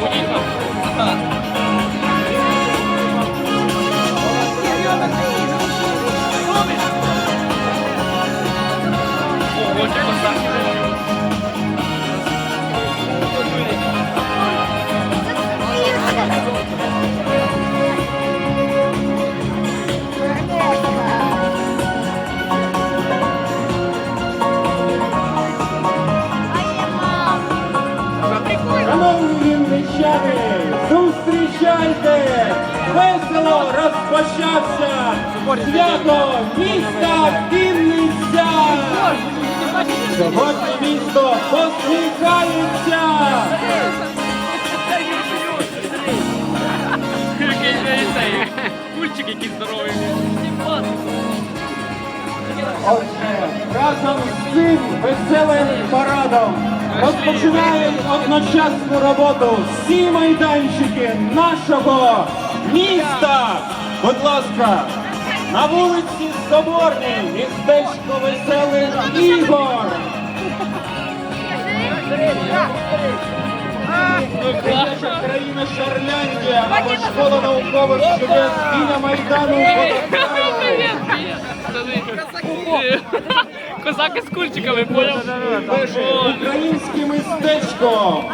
我一口 розпочався свято міста Вінниця. Сьогодні місто посміхається. Кульчик який здоровий. Отже, разом з цим веселим парадом розпочинаємо одночасну роботу всі майданчики нашого міста. Будь ласка, на вулиці Соборній, містечко веселих ігор. Країна Шарляндія або школа наукових чудес біля Майдану. Козаки з кульчиками, поняв? Українське містечко.